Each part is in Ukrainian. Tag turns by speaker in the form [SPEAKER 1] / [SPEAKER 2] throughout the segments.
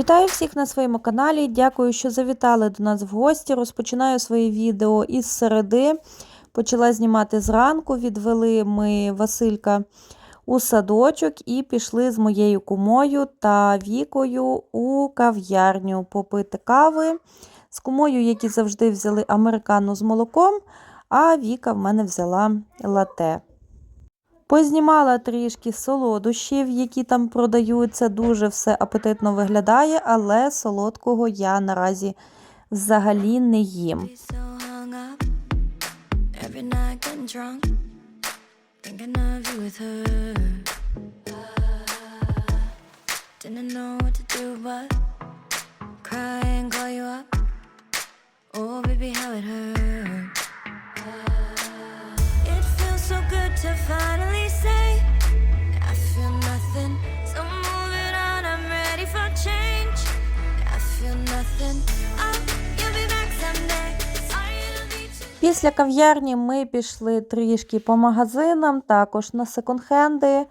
[SPEAKER 1] Вітаю всіх на своєму каналі. Дякую, що завітали до нас в гості. Розпочинаю своє відео із середи. Почала знімати зранку. Відвели ми Василька у садочок і пішли з моєю кумою та вікою у кав'ярню попити кави. З кумою, які завжди взяли американу з молоком, а Віка в мене взяла лате. Познімала трішки солодощів, які там продаються. Дуже все апетитно виглядає, але солодкого я наразі взагалі не їм.
[SPEAKER 2] Oh, baby, how it hurt. It feels so good to finally
[SPEAKER 1] Після кав'ярні ми пішли трішки по магазинам, також на секонд-хенди.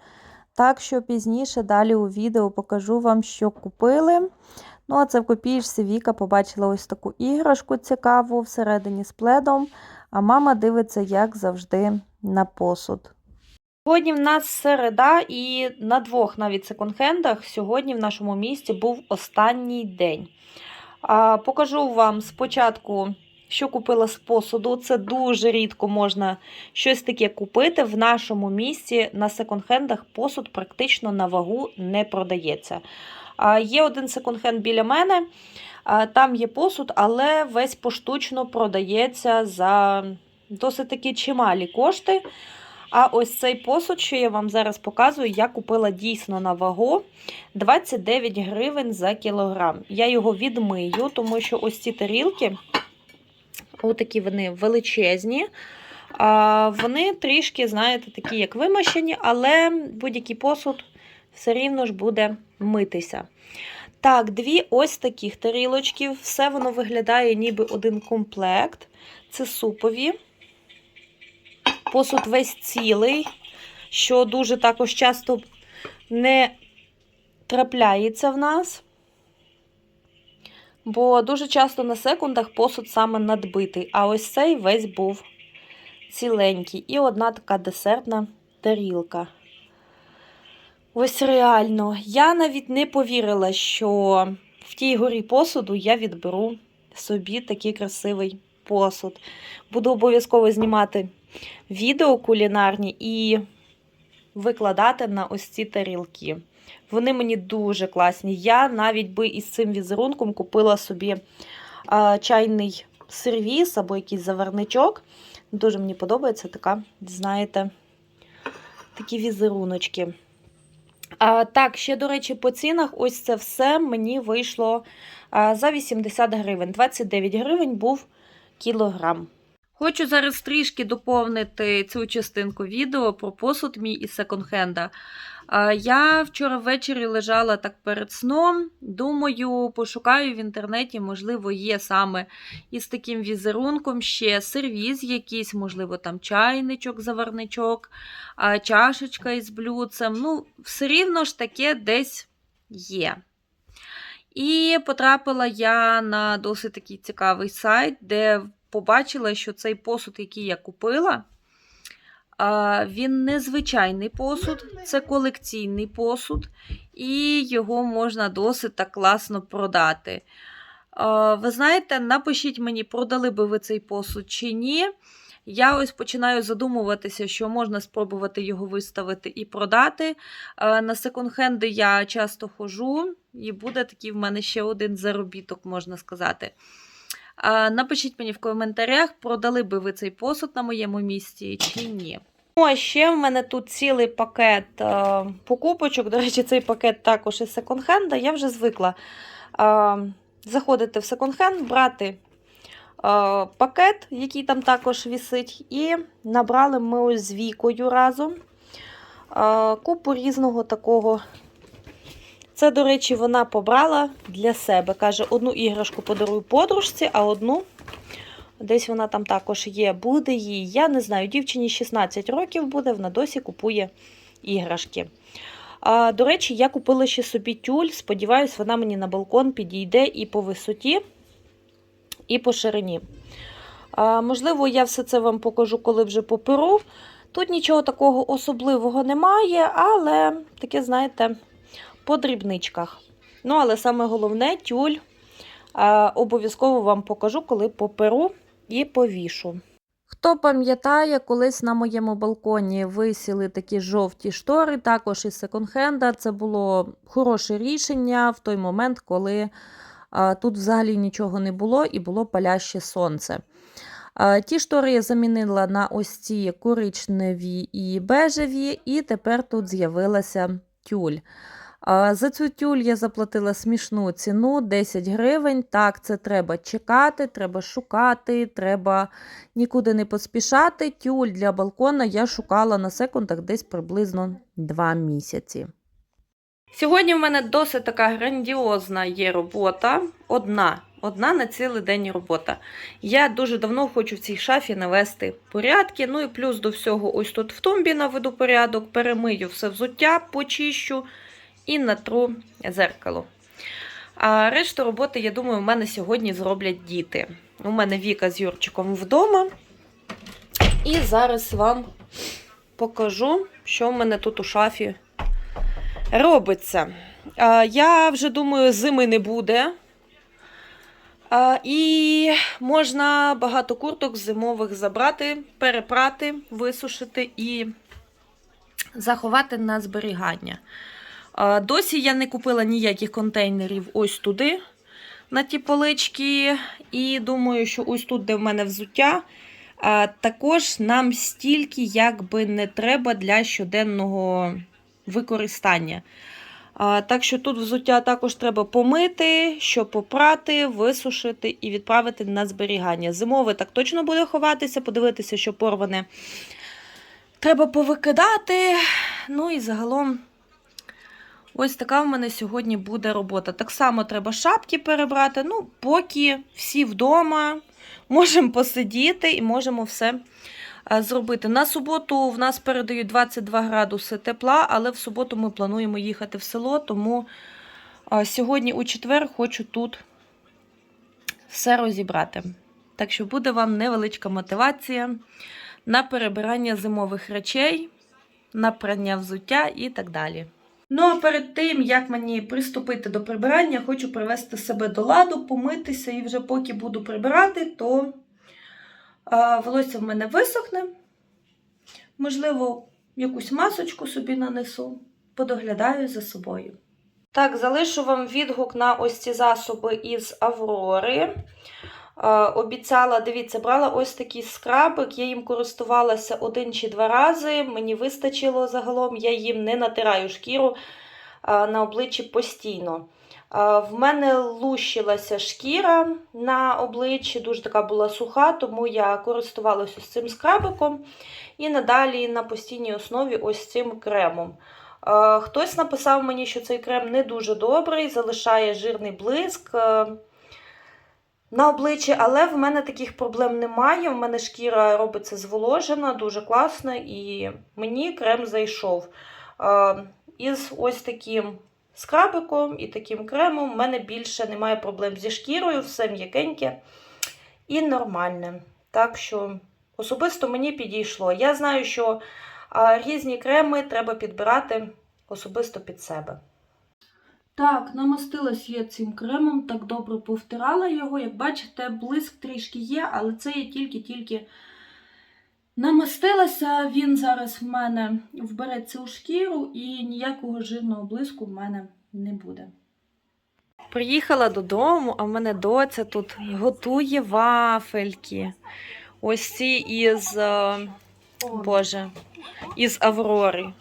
[SPEAKER 1] Так що пізніше далі у відео покажу вам, що купили. Ну, а це в копієчці Віка побачила ось таку іграшку цікаву всередині з пледом, а мама дивиться, як завжди, на посуд. Сьогодні в нас середа, і на двох навіть секонд-хендах сьогодні в нашому місті був останній день. Покажу вам спочатку, що купила з посуду. Це дуже рідко можна щось таке купити. В нашому місті на секонд-хендах посуд практично на вагу не продається. Є один секонд-хенд біля мене. Там є посуд, але весь поштучно продається за досить таки чималі кошти. А ось цей посуд, що я вам зараз показую, я купила дійсно на вагу 29 гривень за кілограм. Я його відмию, тому що ось ці тарілки, отакі вони величезні. Вони трішки, знаєте, такі, як вимащені, але будь-який посуд все рівно ж буде митися. Так, дві ось таких тарілочки. Все воно виглядає ніби один комплект. Це супові. Посуд весь цілий, що дуже також часто не трапляється в нас. Бо дуже часто на секундах посуд саме надбитий, а ось цей весь був ціленький. І одна така десертна тарілка. Ось реально, я навіть не повірила, що в тій горі посуду я відберу собі такий красивий посуд. Буду обов'язково знімати відео кулінарні і викладати на ось ці тарілки. Вони мені дуже класні. Я навіть би із цим візерунком купила собі а, чайний сервіс або якийсь заварничок. Дуже мені подобається така, знаєте, такі візеруночки. А, так, ще, до речі, по цінах ось це все мені вийшло а, за 80 гривень. 29 гривень був кілограм. Хочу зараз трішки доповнити цю частинку відео про посуд мій із секонд-хенда. Я вчора ввечері лежала так перед сном. Думаю, пошукаю в інтернеті, можливо, є саме із таким візерунком ще сервіз якийсь, можливо, там чайничок, заварничок, чашечка із блюдцем. Ну, все рівно ж таке десь є. І потрапила я на досить такий цікавий сайт, де побачила, що цей посуд, який я купила, він не звичайний посуд, це колекційний посуд, і його можна досить так класно продати. Ви знаєте, напишіть мені, продали би ви цей посуд чи ні. Я ось починаю задумуватися, що можна спробувати його виставити і продати. На секонд-хенди я часто ходжу, і буде такий в мене ще один заробіток, можна сказати. Напишіть мені в коментарях, продали би ви цей посуд на моєму місці чи ні. Ну, а ще в мене тут цілий пакет е, покупочок. До речі, цей пакет також із секонд-хенда. Я вже звикла е, заходити в секонд-хенд, брати е, пакет, який там також вісить, і набрали ми ось з вікою разом купу різного такого. Це, до речі, вона побрала для себе. Каже, одну іграшку подарую подружці, а одну десь вона там також є. Буде їй. Я не знаю, дівчині 16 років буде, вона досі купує іграшки. А, до речі, я купила ще собі тюль. Сподіваюсь, вона мені на балкон підійде і по висоті, і по ширині. А, можливо, я все це вам покажу, коли вже поперу. Тут нічого такого особливого немає, але таке, знаєте, по дрібничках. Ну, але саме головне тюль обов'язково вам покажу, коли поперу і повішу. Хто пам'ятає, колись на моєму балконі висіли такі жовті штори, також із секонд-хенда. Це було хороше рішення в той момент, коли тут взагалі нічого не було і було паляще сонце. Ті штори я замінила на ось ці коричневі і бежеві, і тепер тут з'явилася тюль. За цю тюль я заплатила смішну ціну 10 гривень. Так, це треба чекати, треба шукати, треба нікуди не поспішати. Тюль для балкона я шукала на секундах десь приблизно 2 місяці. Сьогодні в мене досить така грандіозна є робота. Одна. Одна на цілий день робота. Я дуже давно хочу в цій шафі навести порядки. Ну і плюс до всього, ось тут в тумбі наведу порядок, перемию все взуття, почищу і натру зеркало. А решту роботи, я думаю, в мене сьогодні зроблять діти. У мене Віка з Юрчиком вдома. І зараз вам покажу, що в мене тут у шафі робиться. Я вже думаю, зими не буде. І можна багато курток зимових забрати, перепрати, висушити і заховати на зберігання. Досі я не купила ніяких контейнерів ось туди, на ті полички. І думаю, що ось тут, де в мене взуття, також нам стільки якби не треба для щоденного використання. Так що тут взуття також треба помити, щоб попрати, висушити і відправити на зберігання. Зимове так точно буде ховатися, подивитися, що порване. Треба повикидати. Ну і загалом, ось така в мене сьогодні буде робота. Так само треба шапки перебрати. Ну, поки всі вдома, можемо посидіти і можемо все е, зробити. На суботу в нас передають 22 градуси тепла, але в суботу ми плануємо їхати в село, тому е, сьогодні у четвер хочу тут все розібрати. Так що буде вам невеличка мотивація на перебирання зимових речей, на прання взуття і так далі. Ну а перед тим, як мені приступити до прибирання, хочу привести себе до ладу, помитися, і вже поки буду прибирати, то волосся в мене висохне. Можливо, якусь масочку собі нанесу, подоглядаю за собою. Так, залишу вам відгук на ось ці засоби із Аврори. Е, Обіцяла, дивіться, брала ось такий скрабик, я їм користувалася один чи два рази. Мені вистачило загалом, я їм не натираю шкіру е, на обличчі постійно. Е, В мене лущилася шкіра на обличчі, дуже така була суха, тому я користувалася цим скрабиком і надалі на постійній основі ось цим кремом. Хтось написав мені, що цей крем не дуже добрий, залишає жирний блиск на обличчі, але в мене таких проблем немає. В мене шкіра робиться зволожена, дуже класно, і мені крем зайшов. Е, Із ось таким скрабиком і таким кремом в мене більше немає проблем зі шкірою, все м'якеньке і нормальне. Так що особисто мені підійшло. Я знаю, що а, різні креми треба підбирати особисто під себе. Так, намастилась я цим кремом, так добре повтирала його. Як бачите, блиск трішки є, але це я тільки-тільки намастилася. Він зараз в мене вбереться у шкіру і ніякого жирного блиску в мене не буде. Приїхала додому, а в мене доця тут готує вафельки. Ось ці із, е, Боже, із Аврори.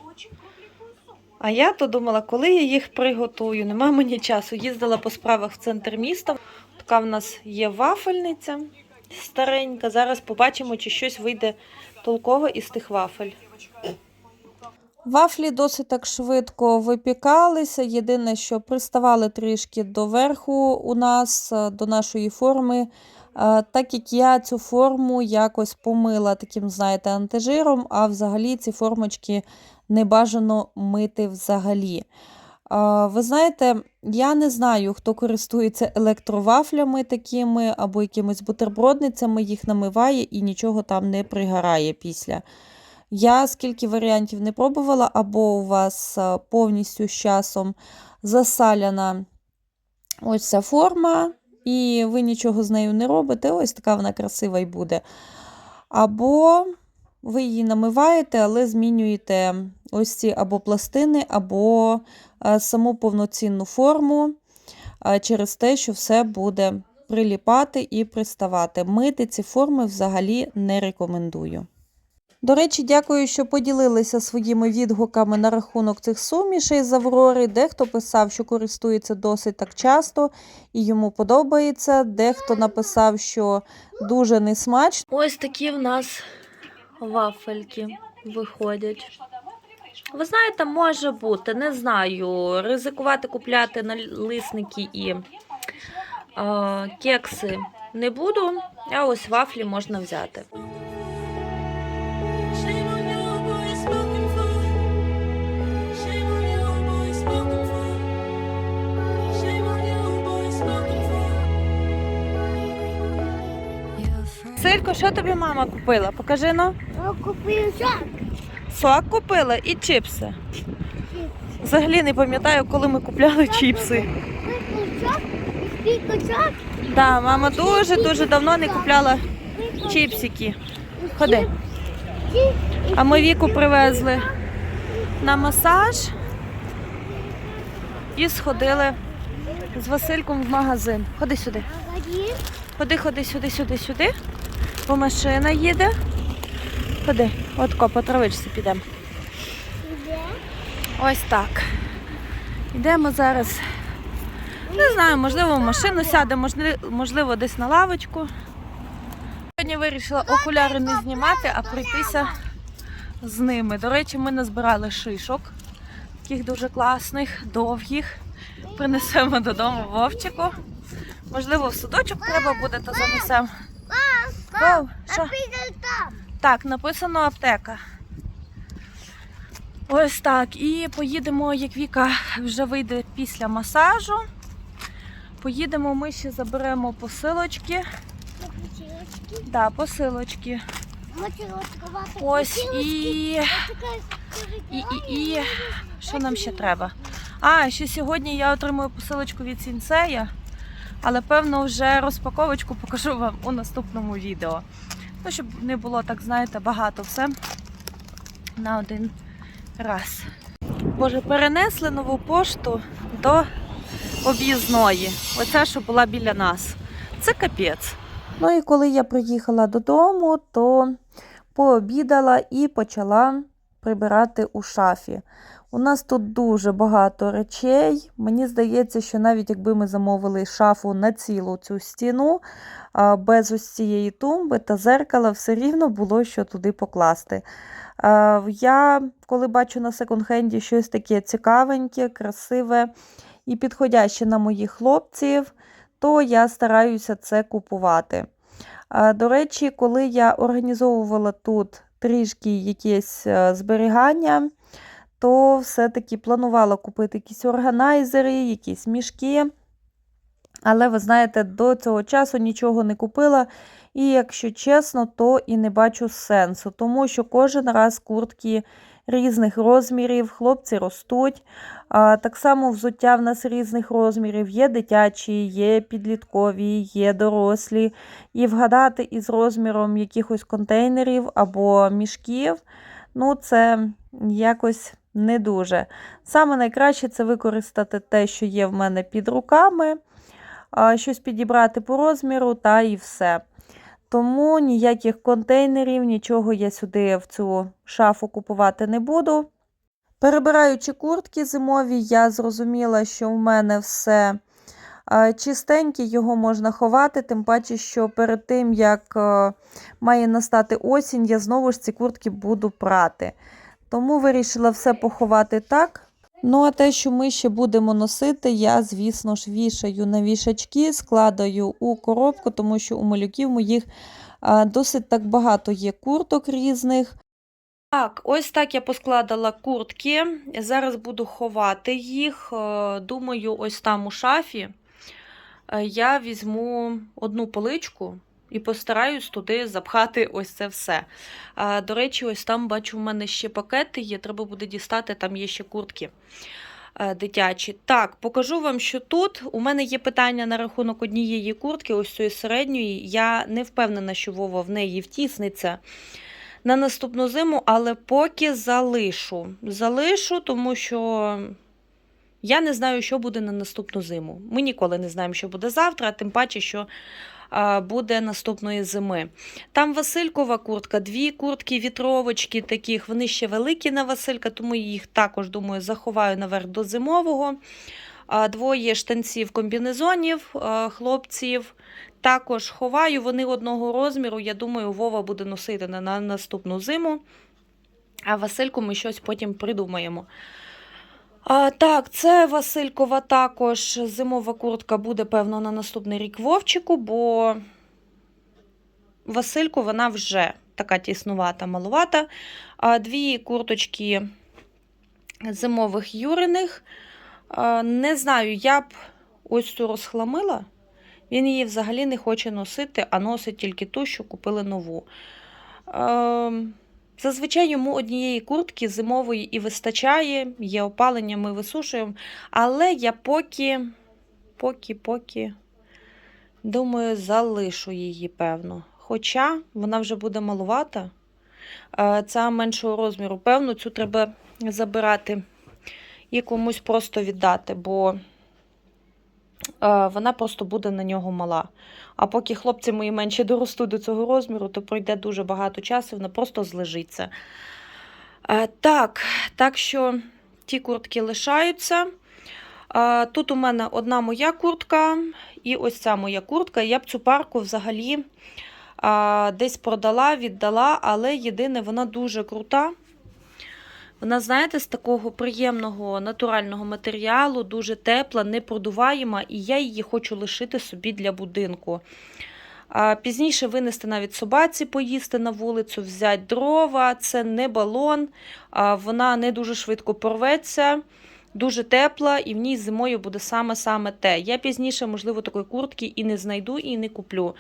[SPEAKER 1] А я то думала, коли я їх приготую, нема мені часу. Їздила по справах в центр міста. Така в нас є вафельниця старенька. Зараз побачимо, чи щось вийде толкове із тих вафель. Вафлі досить так швидко випікалися. Єдине, що приставали трішки до верху у нас, е, до нашої форми. Е, Так як я цю форму якось помила таким, знаєте, антижиром, а взагалі ці формочки не бажано мити взагалі. Ви знаєте, я не знаю, хто користується електровафлями такими або якимись бутербродницями, їх намиває і нічого там не пригорає після. Я скільки варіантів не пробувала, або у вас повністю з часом засаляна ось ця форма, і ви нічого з нею не робите, ось така вона красива і буде. Або ви її намиваєте, але змінюєте ось ці або пластини, або е, саму повноцінну форму е, через те, що все буде приліпати і приставати. Мити ці форми взагалі не рекомендую. До речі, дякую, що поділилися своїми відгуками на рахунок цих сумішей з Аврори. Дехто писав, що користується досить так часто і йому подобається. Дехто написав, що дуже несмачно. Ось такі в нас вафельки виходять. Ви знаєте, може бути, не знаю. Ризикувати купляти налисники і е, кекси не буду, а ось вафлі можна взяти.
[SPEAKER 2] You're afraid.
[SPEAKER 1] Силько, що тобі мама купила? Покажи ну.
[SPEAKER 3] Я купив сок.
[SPEAKER 1] Сок купила і чіпси. Взагалі не пам'ятаю, коли ми купляли чіпси.
[SPEAKER 3] Кусок, скільки
[SPEAKER 1] Да, мама дуже дуже давно не купляла чіпсики. Ходи. А ми віку привезли на масаж і сходили з Васильком в магазин. Ходи сюди. Ходи, ходи сюди, сюди, сюди. Бо машина їде. Ходи, отко, по травичці підемо.
[SPEAKER 3] іде.
[SPEAKER 1] Ось так. Йдемо зараз. Не знаю, можливо, в машину сядемо, можливо, десь на лавочку. Сьогодні вирішила окуляри не знімати, а пройтися з ними. До речі, ми назбирали шишок, таких дуже класних, довгих. Принесемо додому Вовчику. Можливо, в судочок треба буде, то занесемо. Вов, що?
[SPEAKER 3] Там.
[SPEAKER 1] Так, написано аптека. Ось так. І поїдемо, як Віка вже вийде після масажу. Поїдемо, ми ще заберемо посилочки.
[SPEAKER 3] Мочилочки.
[SPEAKER 1] Да, посилочки. Ось і, і, і, і що нам ще треба? А, ще сьогодні я отримую посилочку від Сінсея, але певно вже розпаковочку покажу вам у наступному відео. Ну, щоб не було так, знаєте, багато все на один раз. Боже, перенесли нову пошту до об'їзної. Оця, що була біля нас. Це капець. Ну і коли я приїхала додому, то пообідала і почала прибирати у шафі. У нас тут дуже багато речей. Мені здається, що навіть якби ми замовили шафу на цілу цю стіну, без ось цієї тумби та зеркала, все рівно було що туди покласти. Я, коли бачу на секонд-хенді щось таке цікавеньке, красиве і підходяще на моїх хлопців, то я стараюся це купувати. До речі, коли я організовувала тут трішки якесь е, зберігання, то все-таки планувала купити якісь органайзери, якісь мішки. Але ви знаєте, до цього часу нічого не купила. І, якщо чесно, то і не бачу сенсу, тому що кожен раз куртки різних розмірів, хлопці ростуть. А, так само взуття в нас різних розмірів. Є дитячі, є підліткові, є дорослі. І вгадати із розміром якихось контейнерів або мішків, ну це якось не дуже. Саме найкраще це використати те, що є в мене під руками, щось підібрати по розміру та і все. Тому ніяких контейнерів, нічого я сюди в цю шафу купувати не буду. Перебираючи куртки зимові, я зрозуміла, що в мене все чистеньке, його можна ховати, тим паче, що перед тим, як має настати осінь, я знову ж ці куртки буду прати. Тому вирішила все поховати так. Ну, а те, що ми ще будемо носити, я, звісно ж, вішаю на вішачки, складаю у коробку, тому що у малюків моїх досить так багато є курток різних. Так, ось так я поскладала куртки. Зараз буду ховати їх. Е, Думаю, ось там у шафі е, я візьму одну поличку і постараюсь туди запхати ось це все. А, До речі, ось там бачу, в мене ще пакети є, треба буде дістати, там є ще куртки е, дитячі. Так, покажу вам, що тут. У мене є питання на рахунок однієї куртки, ось цієї середньої. Я не впевнена, що Вова в неї втісниться на наступну зиму, але поки залишу. Залишу, тому що. Я не знаю, що буде на наступну зиму. Ми ніколи не знаємо, що буде завтра, тим паче, що буде наступної зими. Там Василькова куртка, дві куртки вітровочки таких, вони ще великі на Василька, тому їх також, думаю, заховаю наверх до зимового. Двоє штанців комбінезонів, хлопців. Також ховаю, вони одного розміру. Я думаю, Вова буде носити на, на наступну зиму. А Васильку ми щось потім придумаємо. А, так, це Василькова також зимова куртка буде, певно, на наступний рік Вовчику, бо Васильку вона вже така тіснувата, малувата. А, дві курточки зимових юриних. А, не знаю, я б ось цю розхламила. Він її взагалі не хоче носити, а носить тільки ту, що купили нову. Ем, Зазвичай йому однієї куртки зимової і вистачає, є опалення, ми висушуємо. Але я поки, поки, поки, думаю, залишу її, певно. Хоча вона вже буде малувата, Е, ця меншого розміру. Певно, цю треба забирати і комусь просто віддати, бо вона просто буде на нього мала. А поки хлопці мої менші доростуть до цього розміру, то пройде дуже багато часу, вона просто злежиться. Е, Так, так що ті куртки лишаються. Е, Тут у мене одна моя куртка і ось ця моя куртка. Я б цю парку взагалі е, десь продала, віддала, але єдине, вона дуже крута. Вона, знаєте, з такого приємного натурального матеріалу, дуже тепла, непродуваєма, і я її хочу лишити собі для будинку. Пізніше винести навіть собаці, поїсти на вулицю, взяти дрова, це не балон, вона не дуже швидко порветься, дуже тепла, і в ній зимою буде саме-саме те. Я пізніше, можливо, такої куртки і не знайду, і не куплю.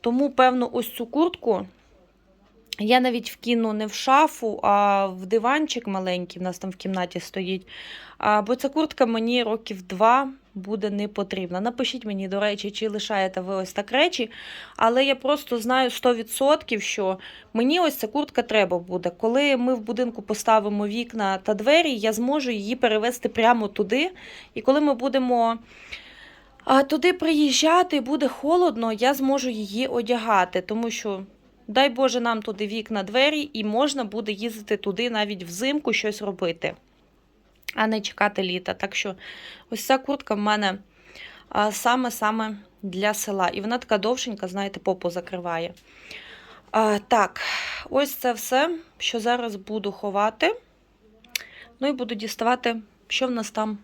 [SPEAKER 1] Тому, певно, ось цю куртку я навіть вкину не в шафу, а в диванчик маленький, в нас там в кімнаті стоїть. А, бо ця куртка мені років два буде не потрібна. Напишіть мені, до речі, чи лишаєте ви ось так речі, але я просто знаю 100%, що мені ось ця куртка треба буде. Коли ми в будинку поставимо вікна та двері, я зможу її перевезти прямо туди. І коли ми будемо. А туди приїжджати буде холодно, я зможу її одягати, тому що Дай Боже нам туди вікна, двері, і можна буде їздити туди навіть взимку щось робити, а не чекати літа. Так що ось ця куртка в мене саме-саме для села. І вона така довшенька, знаєте, попу закриває. Так, ось це все, що зараз буду ховати. Ну і буду діставати, що в нас там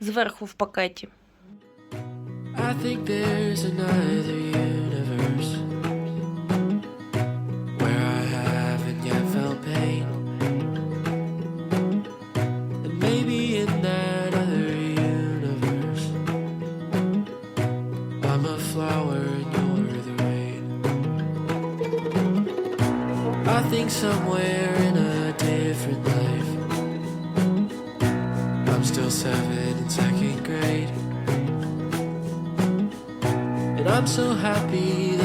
[SPEAKER 1] зверху в пакеті.
[SPEAKER 4] I think there's another universe Somewhere in a different life, I'm still seven in second grade. And I'm so happy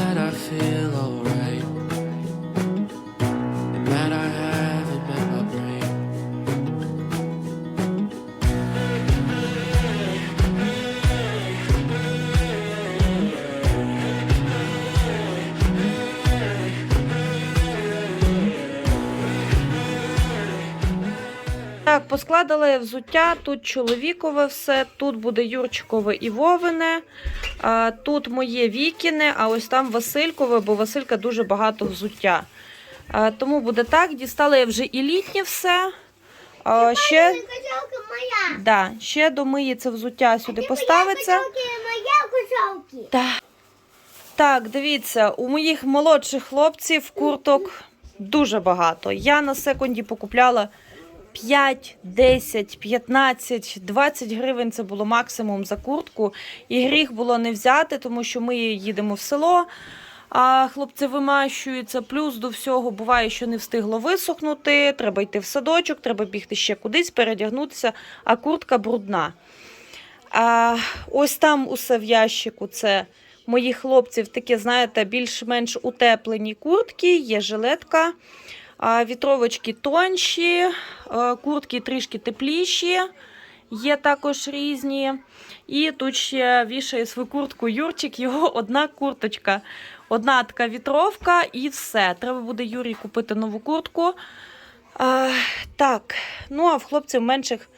[SPEAKER 1] Я взуття. Тут чоловікове все, тут буде Юрчикове і Вовине, а, тут моє Вікіне, а ось там Василькове, бо Василька дуже багато взуття. Тому буде так. Дістала я вже і літнє все. Е, ще,
[SPEAKER 3] моя.
[SPEAKER 1] да, ще домиється взуття сюди поставиться.
[SPEAKER 3] Моя.
[SPEAKER 1] Так. Так, дивіться, у моїх молодших хлопців курток дуже багато. Я на секунді покупляла 5, 10, 15, 20 гривень це було максимум за куртку. І гріх було не взяти, тому що ми їдемо в село. А хлопці вимащуються. Плюс до всього буває, що не встигло висохнути. Треба йти в садочок, треба бігти ще кудись, передягнутися, а куртка брудна. А, ось там усе в ящику. Це моїх хлопців такі, знаєте, більш-менш утеплені куртки, є жилетка, вітровочки тонші, куртки трішки тепліші, є також різні. І тут ще вішає свою куртку Юрчик, його одна курточка. Одна така вітровка і все. Треба буде Юрій купити нову куртку. А, так, ну а в хлопців менших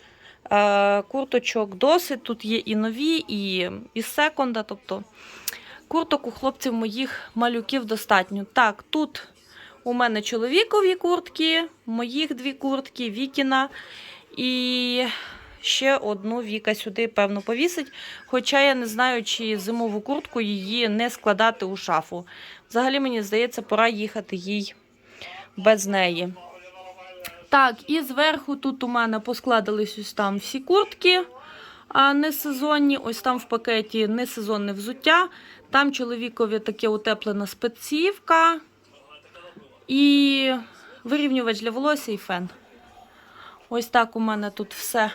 [SPEAKER 1] курточок досить. Тут є і нові, і із секонда. Тобто курток у хлопців моїх малюків достатньо. Так, тут у мене чоловікові куртки, моїх дві куртки, Вікіна. І ще одну Віка сюди, певно, повісить. Хоча я не знаю, чи зимову куртку її не складати у шафу. Взагалі, мені здається, пора їхати їй без неї. Так, і зверху тут у мене поскладались ось там всі куртки а, не сезонні. Ось там в пакеті несезонне взуття. Там чоловікові таке утеплена спецівка і вирівнювач для волосся і фен. Ось так у мене тут все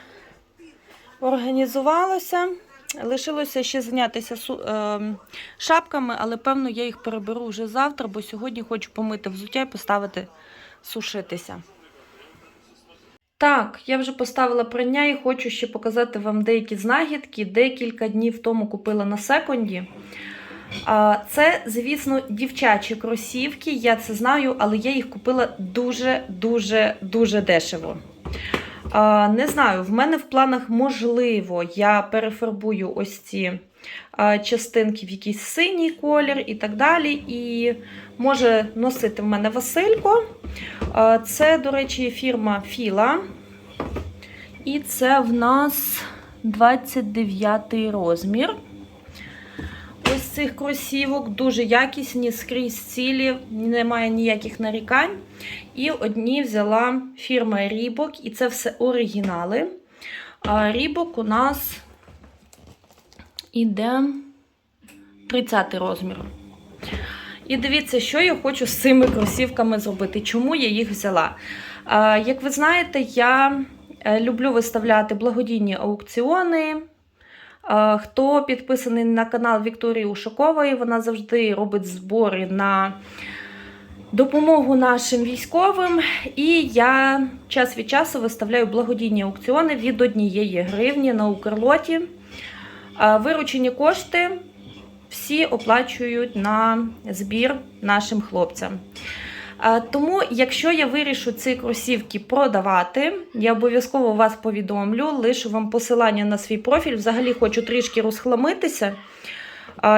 [SPEAKER 1] організувалося. Лишилося ще зайнятися ем, шапками, але певно я їх переберу вже завтра, бо сьогодні хочу помити взуття і поставити сушитися. Так, я вже поставила прання і хочу ще показати вам деякі знахідки. Декілька днів тому купила на секунді. Це, звісно, дівчачі кросівки, я це знаю, але я їх купила дуже-дуже дуже дешево. Не знаю, в мене в планах можливо, я перефарбую ось ці частинки в якийсь синій колір і так далі. І може носити в мене Василько. Це, до речі, фірма Філа. І це в нас 29 розмір. Ось цих кросівок дуже якісні, скрізь цілі, немає ніяких нарікань. І одні взяла фірма Reebok, і це все оригінали. Reebok у нас іде 30 розмір. І дивіться, що я хочу з цими кросівками зробити. Чому я їх взяла? Як ви знаєте, я е, люблю виставляти благодійні аукціони. А, Хто підписаний на канал Вікторії Ушакової, вона завжди робить збори на допомогу нашим військовим. І я час від часу виставляю благодійні аукціони від однієї гривні на Укрлоті. Виручені кошти всі оплачують на збір нашим хлопцям. А, Тому, якщо я вирішу ці кросівки продавати, я обов'язково вас повідомлю, лишу вам посилання на свій профіль. Взагалі хочу трішки розхламитися.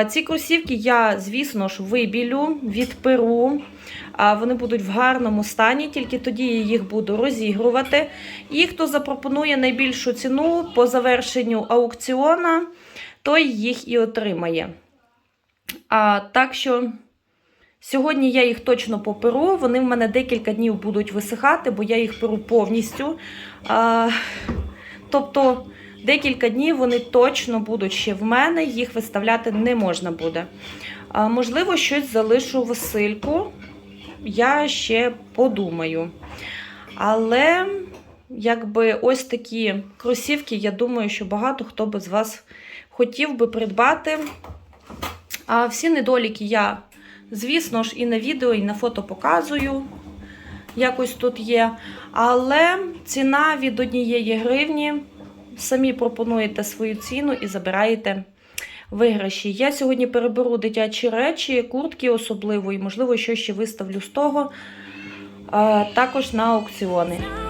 [SPEAKER 1] Ці кросівки я, звісно ж, вибілю, відперу. Вони будуть в гарному стані, тільки тоді я їх буду розігрувати. І хто запропонує найбільшу ціну по завершенню аукціона, той їх і отримає. А, так що сьогодні я їх точно поперу. Вони в мене декілька днів будуть висихати, бо я їх перу повністю. А, тобто декілька днів вони точно будуть ще в мене, їх виставляти не можна буде. А, можливо, щось залишу Васильку. Я ще подумаю. Але якби ось такі кросівки, я думаю, що багато хто би з вас хотів би придбати. А всі недоліки я, звісно ж, і на відео, і на фото показую. Якось тут є. Але ціна від однієї гривні. Самі пропонуєте свою ціну і забираєте виграші. Я сьогодні переберу дитячі речі, куртки особливо, і, можливо, що ще виставлю з того. Також на аукціони.